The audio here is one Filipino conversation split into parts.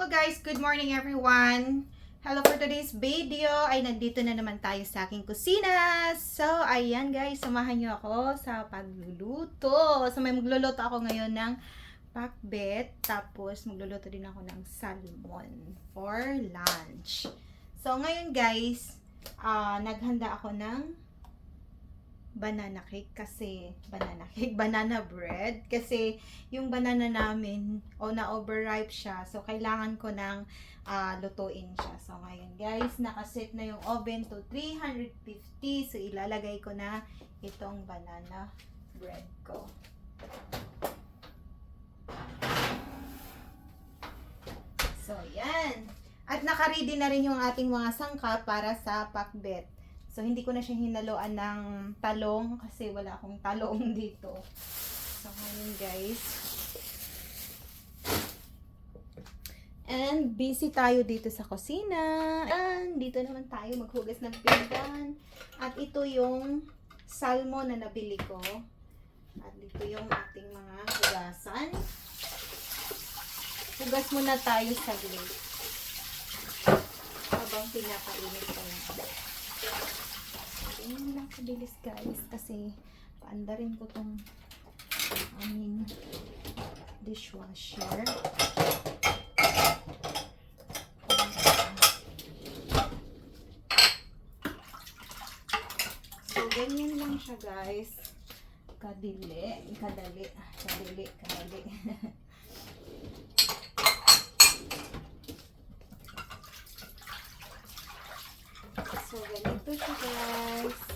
Hello guys! Good morning everyone! Hello for today's video ay nandito na naman tayo sa aking kusina. So, ayan guys, samahan niyo ako sa pagluluto. So, may magluluto ako ngayon ng pakbet. Tapos, magluluto din ako ng salmon for lunch. So, ngayon guys, ah, naghanda ako ng banana cake kasi banana cake, banana bread. Kasi yung banana namin o na overripe siya. So kailangan ko ng ah, lutuin siya. So ngayon guys nakaset na yung oven to 350 so ilalagay ko na itong banana bread ko. So yan. At nakaready na rin yung ating mga sangka para sa pakbet So, hindi ko na siya hinaluan ng talong kasi wala akong talong dito. So, ngayon guys. And busy tayo dito sa kusina. And dito naman tayo maghugas ng pinggan. At ito yung salmon na nabili ko. At dito yung ating mga hugasan. Hugas muna tayo saglit. Habang pinakainit ko yung Ganyan lang kabilis guys kasi paanda rin ko tong aming dishwasher. So, ganyan lang siya guys. Kadili, kadali, kadili, kadali. So, ganito siya guys.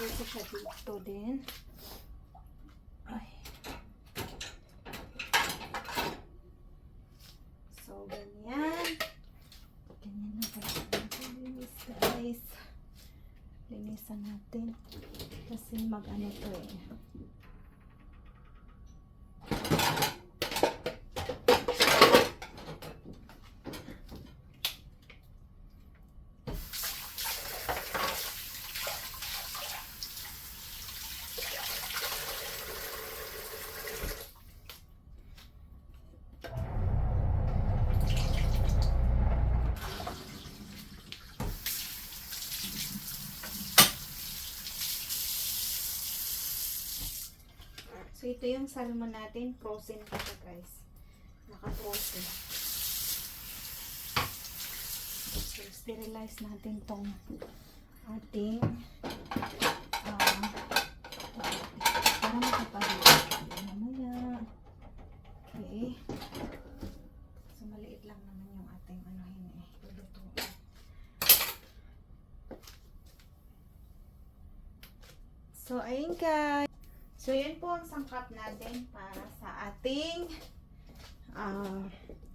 Lagay ko siya dito din. Ay. So, ganyan. Ganyan lang pala. Linis, guys. Linisan natin. Kasi mag-ano to eh. So, ito yung salmon natin. Frozen pa siya, guys. Naka-frozen. So, sterilize natin tong ating um, para makapahuli. Mamaya. Okay. So, maliit lang naman yung ating ano eh. Lulutuin. So, ayun guys. So, yun po ang sangkap natin para sa ating ah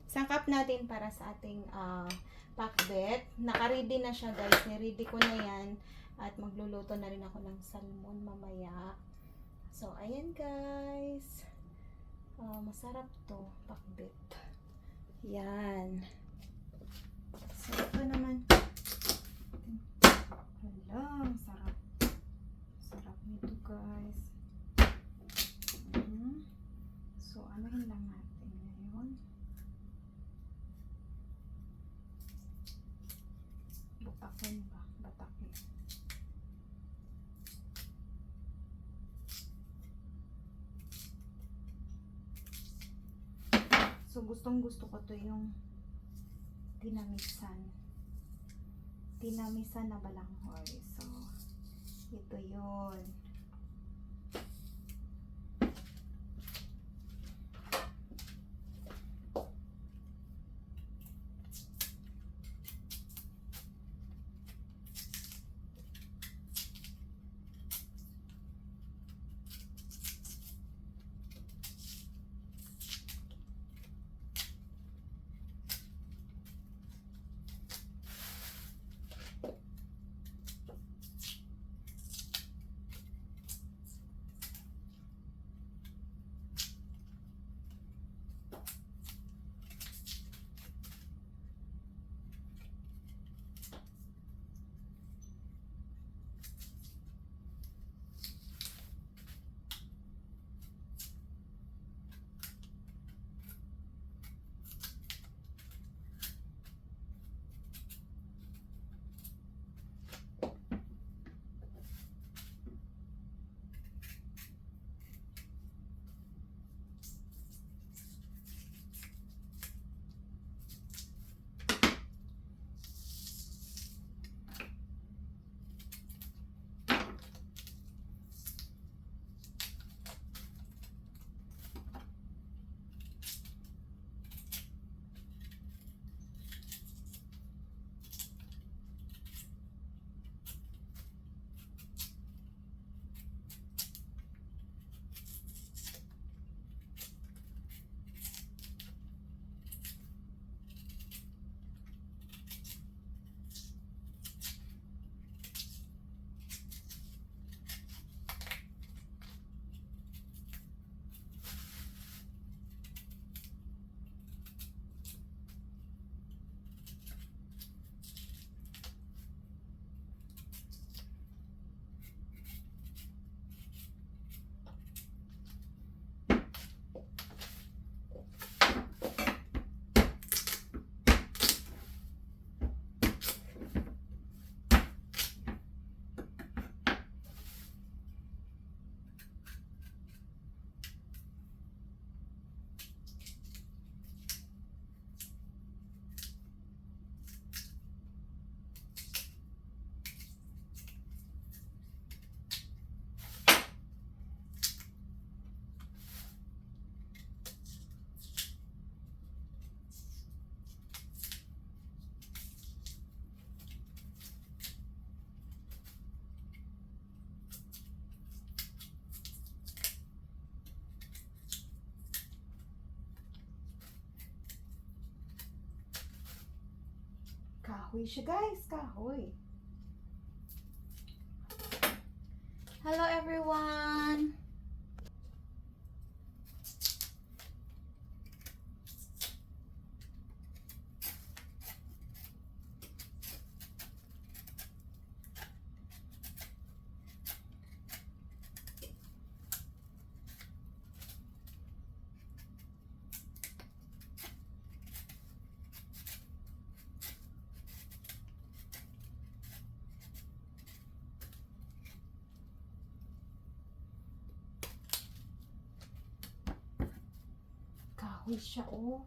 sangkap natin para sa ating ah pakbet. Naka-ready na siya guys. Niready ko na yan. At magluluto na rin ako ng salmon mamaya. So, ayan guys. Ah, masarap to, pakbet. Yan. So, ito naman. Hala, ang sarap. Sarap nito guys. Mhm. So, anuhin lang natin ngayon. Butakin ba? Batakin. So, gustong gusto ko to yung tinamisan. Tinamisan na balanghoy. So, ito yun. Kahoy siya guys, kahoy. Hello everyone! Kahoy siya oh.